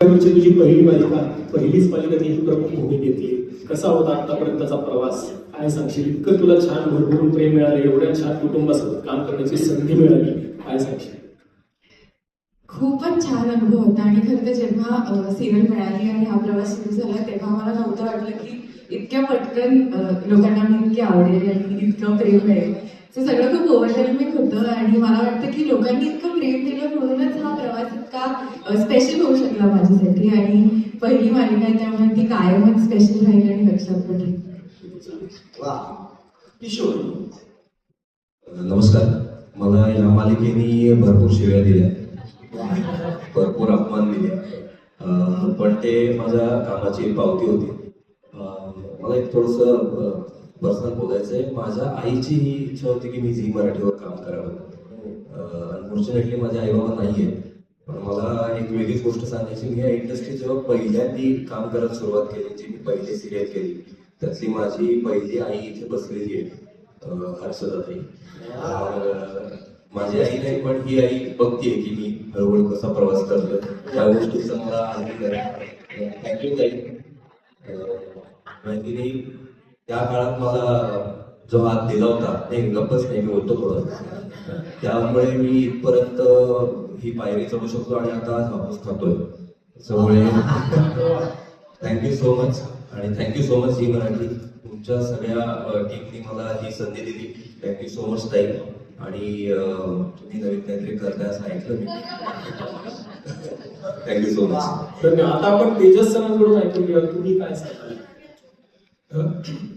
म्हणजे तुझी पहिली मालिका पहिलीच मालिका ती प्रमुख भूमी घेतली कसा होता आतापर्यंतचा प्रवास? काय सांगशील? इतकं तुला छान भरभरून प्रेम मिळाले एवढ्या छान कुटुंबासोबत काम करण्याची संधी मिळाली. काय सांगशील? खूपच छान अनुभव होता आणि खरं तर जेव्हा सिरियल मिळाली आणि हा प्रवास सुरू झाला तेव्हा मला नव्हतं वाटलं की इतक्या पटकन लोकांना मी इतकी आवडेल आणि इतकं प्रेम मिळेल. सगळं खूप ओव्हरवेलमिंग होतं आणि मला वाटतं की लोकांनी इतकं प्रेम दिलं म्हणूनच हा प्रवास इतका स्पेशल होऊ शकला माझ्यासाठी. आणि पहिली मालिका आहे त्यामुळे ती कायमच स्पेशल राहील आणि लक्षात पडेल नमस्कार. मला या मालिकेने भरपूर शिव्या दिल्या. भरपूर अपमान दिले. पण ते माझ्या कामाची पावती होती. मला एक थोडंसं पर्सनल बोलायचं आहे. माझ्या आईची ही इच्छा होती की मी झी मराठीवर काम करावं. अनफॉर्च्युनेटली माझे आईबाबा नाही आहेत मला एक वेगळीच गोष्ट सांगायची मी या इंडस्ट्रीत जेव्हा पहिल्यांदी काम करायला सुरुवात केली जी मी पहिली सिरियल केली त्यातली माझी पहिली आई इथे बसलेली आहे हर्षदाताई. माझी आई नाही पण ही आई बघतीये की मी हळूहळू कसा प्रवास करतोय. त्या गोष्टीचा मला आनंद आहे. थँक्यू ताई. त्या काळात मला जो हात दिला होता नाही गप्पच नाही मी बोलतो थोडं. त्यामुळे मी इथपर्यंत ही पायरी चढू शकतो आणि आता आज वापस खातोय त्यामुळे थँक्यू सो मच आणि थँक्यू सो मच ही मराठी. तुमच्या सगळ्या टीमनी मला ही संधी दिली. थँक्यू सो मच ताई. आणि तुम्ही नवीन काहीतरी करताय असं ऐकलं मी. थँक्यू सो मच धन्यवाद. आता आपण तेजस सरांकडून ऐकून घेऊया. तुम्ही काय सांगाल?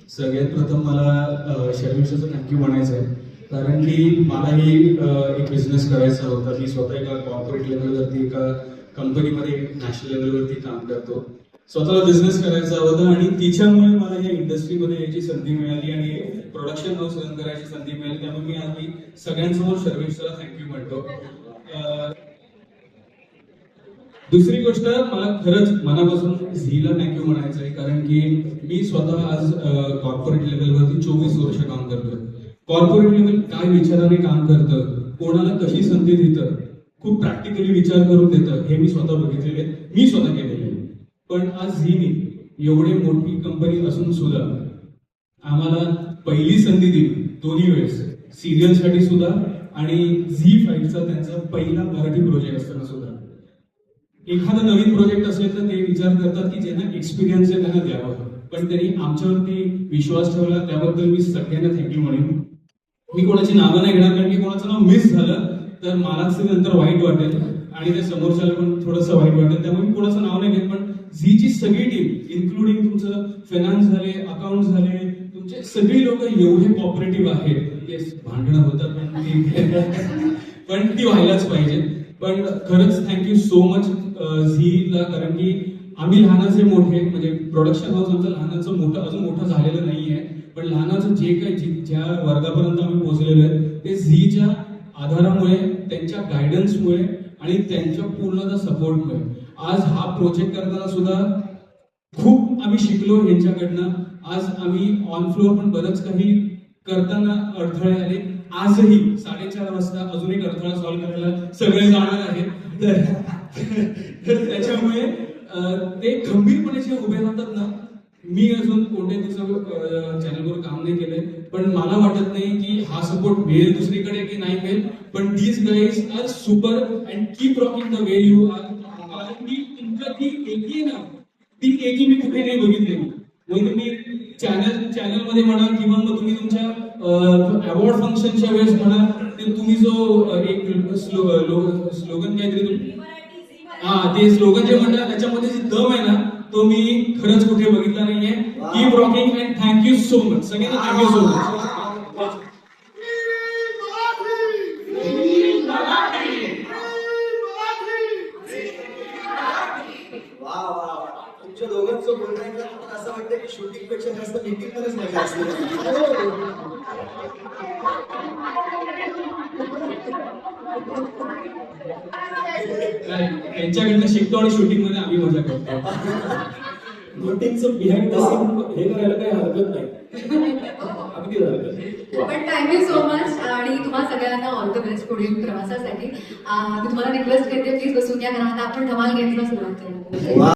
सगळ्यात प्रथम मला शर्मिष्ठाचं थँक्यू म्हणायचं आहे कारण की मलाही एक बिझनेस करायचा होता. मी स्वतः एका कॉर्पोरेट लेवलवरती एका कंपनीमध्ये नॅशनल लेवलवरती काम करतो. स्वतःला बिझनेस करायचा होता आणि तिच्यामुळे मला या इंडस्ट्रीमध्ये यायची संधी मिळाली आणि प्रोडक्शन हाऊस रन करायची संधी मिळाली. त्यामुळे मी आज मी सगळ्यांसमोर सर्विसला थँक्यू म्हणतो. दुसरी गोष्ट मला खरंच मनापासून झीला थँक्यू म्हणायचं आहे कारण की मी स्वतः आज कॉर्पोरेट लेवलवरती चोवीस वर्ष काम करतोय. कॉर्पोरेट लेवल काय विचाराने काम करतं? कोणाला कशी संधी देतं? खूप प्रॅक्टिकली विचार करून देतं. हे मी स्वतः बघितलेले मी स्वतः केलेले पण आज झीने एवढे मोठी कंपनी असून सुद्धा आम्हाला पहिली संधी दिली दोन्ही वेळेस. सिरियलसाठी सुद्धा आणि झी फाईव्हचा त्यांचा पहिला मराठी प्रोजेक्ट असताना सुद्धा. एखादा नवीन प्रोजेक्ट असेल तर ते विचार करतात की ज्यांना एक्सपिरियन्स आहे त्यांना द्यावं. पण त्यांनी आमच्यावरती विश्वास ठेवला. त्याबद्दल मी सगळ्यांना थँक्यू म्हणेन. मी कोणाची नावं नाही घेणार कारण की कोणाचं नाव मिस झालं तर मलाच नंतर वाईट वाटेल. आणि त्या समोरच्याला पण थोडंसं वाईट वाटेल. त्यामुळे मी कोणाचं नाव नाही घेत पण झीची सगळी टीम इन्क्लुडिंग तुमचं फायनान्स झाले अकाउंट झाले तुमचे सगळी लोक एवढे कॉपरेटिव्ह आहेत. येस भांडणं होतात पण ती पण ती व्हायलाच पाहिजे. पण खरंच थँक्यू सो मच झीला कारण की आम्ही लहानाचे मोठे म्हणजे प्रोडक्शन हाऊस आमचं लहानाचं मोठं अजून मोठं झालेलं नाहीये. पण लहानाचं जे काही ज्या वर्गापर्यंत आम्ही पोहोचलेलो आहे ते झीच्या आधारामुळे त्यांच्या गायडन्समुळे आणि त्यांच्या पूर्णतः सपोर्टमुळे आज हा प्रोजेक्ट करताना सुद्धा खूप आम्ही शिकलो यांच्याकडनं. आज आम्ही ऑन फ्लोअर पण बरंच काही करताना अडथळे आले. आजही साडेचार वाजता अजून एक अडथळा सॉल्व्ह करायला सगळे जाणार आहेत. तर त्याच्यामुळे ते खंबीरपणे जे उभे राहतात ना मी अजून कोणत्या दिवसा चॅनलवर काम नाही केलंय पण मला वाटत नाही की हा सपोर्ट मिळेल दुसरीकडे की नाही मिळेल. पण these guys are super and keep rocking the way you are की तुमच्या ती एकी आहे ना ती एकी मी कुठे नाही बघितली. मग तुम्ही चॅनल चॅनलमध्ये म्हणा किंवा मग तुम्ही तुमच्या अवॉर्ड फंक्शनच्या वेळेस म्हणा ते तुम्ही जो एक स्लोगन काहीतरी हा ते स्लोगन जे म्हणतात त्याच्यामध्ये जी दम आहे ना तो मी खरंच कुठे बघितला नाहीये. Keep rocking and thank you so much सगळ्यांना थँक्यू सो मच वा वा वा. तुमच्या दोघांचं बोलणं ऐकलं मला असं वाटतं की शूटिंगपेक्षा जास्त मीटिंग मध्येच मजा असते त्यांच्याकडनं शिकतो आणि शूटिंगमध्ये आम्ही मजा करतो. बिहाइंड द सीन हे करायला काही हरकत नाही. अगदी हरकत नाही. वा. पण थँक्यू सो मच आणि तुम्हा सगळ्यांना ऑल द बेस्ट पुढील प्रवासासाठी. मी तुम्हाला रिक्वेस्ट करते प्लीज बसून घ्या कारण आता आपण धमाल घेतला सुरुवात करू वा